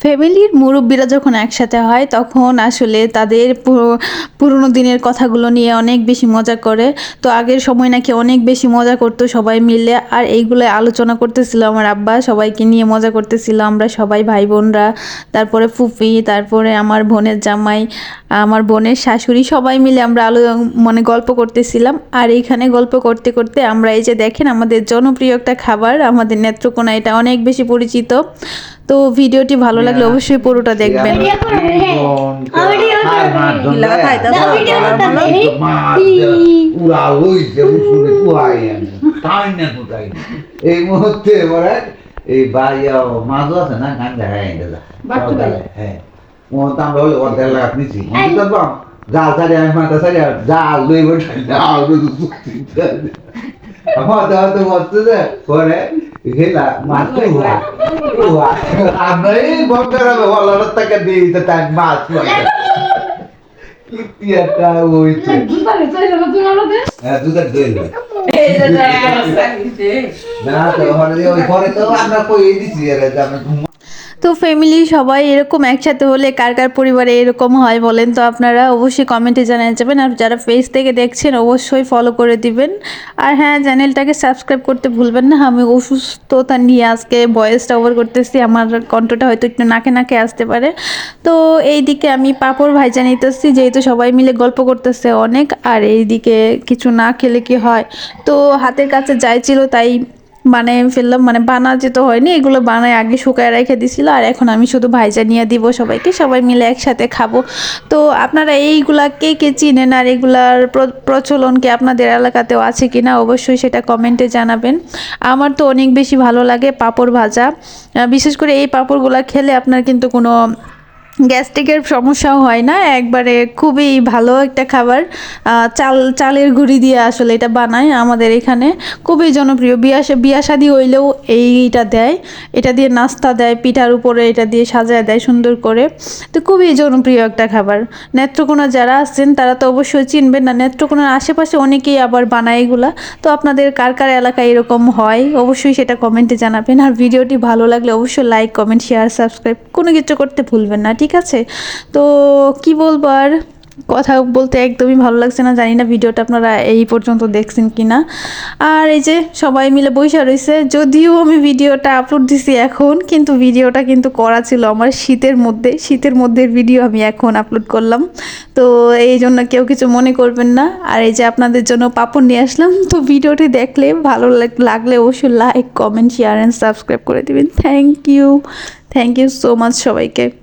ফ্যামিলির মুরব্বীরা যখন একসাথে হয়, তখন আসলে তাদের পুরো- পুরোনো দিনের কথাগুলো নিয়ে অনেক বেশি মজা করে। তো আগের সময় নাকি অনেক বেশি মজা করতো সবাই মিলে। আর এইগুলো আলোচনা করতেছিল আমার আব্বা, সবাইকে নিয়ে মজা করতেছিল। আমরা সবাই ভাই বোনরা তারপরে ফুফি, তারপরে আমার বোনের জামাই, আমার বোনের শাশুড়ি, সবাই মিলে আমরা আলো মানে গল্প করতেছিলাম। আর এইখানে গল্প করতে করতে আমরা এই যে দেখেন, আমাদের জনপ্রিয় একটা খাবার, আমাদের নেত্রকোনা, এটা অনেক বেশি পরিচিত। তো ভিডিওটি ভালো লাগলে অবশ্যই পুরোটা দেখবেন হ্যাঁ। এই মুহূর্তে এই মাছও আছে না গান দেখায় হ্যাঁ হলে অর্ধেক লাখ নিচ্ছি কিন্তু তো জাল ছাড়ি আমি মাথা দুই বছর জাল দুই আমার তো যে পরে গেলা মাছ তো হুয়া। হুয়া। আমরা এই বন্ধুরা বলার টাকা দিয়ে দিতে তাই মাছ পাই কি? একটা হইছে। হ্যাঁ দুধের দই হয়। না তো ঘরে ওই ঘরে তো আমরা কই দিছি যে আমরা তো ফ্যামিলি সবাই এরকম একসাথে হলে কার কার পরিবারে এরকম হয় বলেন তো আপনারা অবশ্যই কমেন্টে জানিয়ে যাবেন। আর যারা ফেস থেকে দেখছেন অবশ্যই ফলো করে দিবেন। আর হ্যাঁ চ্যানেলটাকে সাবস্ক্রাইব করতে ভুলবেন না। আমি অসুস্থতা নিয়ে আজকে ভয়েসটা ওভার করতেছি। আমার কণ্ঠটা হয়তো একটু নাকে নাকে আসতে পারে। তো এই দিকে আমি পাঁপড় ভাইজা নিতেছি। যেহেতু সবাই মিলে গল্প করতেছে অনেক। আর এই দিকে কিছু না খেলে কি হয়? তো হাতের কাছে যাই ছিল, তাই বানিয়ে ফেললাম মানে বানা যেতে হয়নি, এগুলো বানায় আগে শুকায় রেখে দিছিল, আর এখন আমি শুধু ভাইজা নিয়ে দিব সবাইকে, সবাই মিলে একসাথে খাব। তো আপনারা এইগুলা কে কে চিনেন আর এগুলার প্র- প্রচলন কি আপনাদের এলাকাতেও আছে কি না অবশ্যই সেটা কমেন্টে জানাবেন। আমার তো অনেক বেশি ভালো লাগে পাঁপড় ভাজা। বিশেষ করে এই পাঁপড়গুলা খেলে আপনার কিন্তু কোনো গ্যাস্ট্রিকের সমস্যাও হয় না, একবারে খুবই ভালো একটা খাবার। চাল, চালের গুঁড়ি দিয়ে আসলে এটা বানায় আমাদের এখানে। খুবই জনপ্রিয়। বিয়া বিয়া শাদি হইলেও এইটা দেয়। এটা দিয়ে নাস্তা দেয়, পিঠার উপরে এটা দিয়ে সাজায় দেয় সুন্দর করে। তো খুবই জনপ্রিয় একটা খাবার। নেত্রকোনা যারা আছেন তারা তো অবশ্যই চিনবেন না, নেত্রকোনার আশেপাশে অনেকেই আবার বানায় এগুলা। তো আপনাদের কার কার এলাকায় এরকম হয়, অবশ্যই সেটা কমেন্টে জানাবেন। আর ভিডিওটি ভালো লাগলে অবশ্যই লাইক, কমেন্ট, শেয়ার, সাবস্ক্রাইব কোনো কিছু করতে ভুলবেন না, ঠিক আছে? তো কি বলব আর? কথা বলতে একদমই ভালো লাগছে না। জানি না ভিডিওটা আপনারা এই পর্যন্ত দেখছেন কি না আর এই যে সবাই মিলে বৈশা রয়েছে যদিও আমি ভিডিওটা আপলোড দিছি এখন, কিন্তু ভিডিওটা কিন্তু করা ছিল আমার শীতের মধ্যে। শীতের মধ্যে ভিডিও আমি এখন আপলোড করলাম। তো এই জন্য কেউ কিছু মনে করবেন না। আর এই যে আপনাদের জন্য পাপড় নিয়ে আসলাম, তো ভিডিওটি দেখলে ভালো লাগ- লাগলে অবশ্যই like comment share and subscribe করে দিবেন। Thank you thank you so much সবাইকে।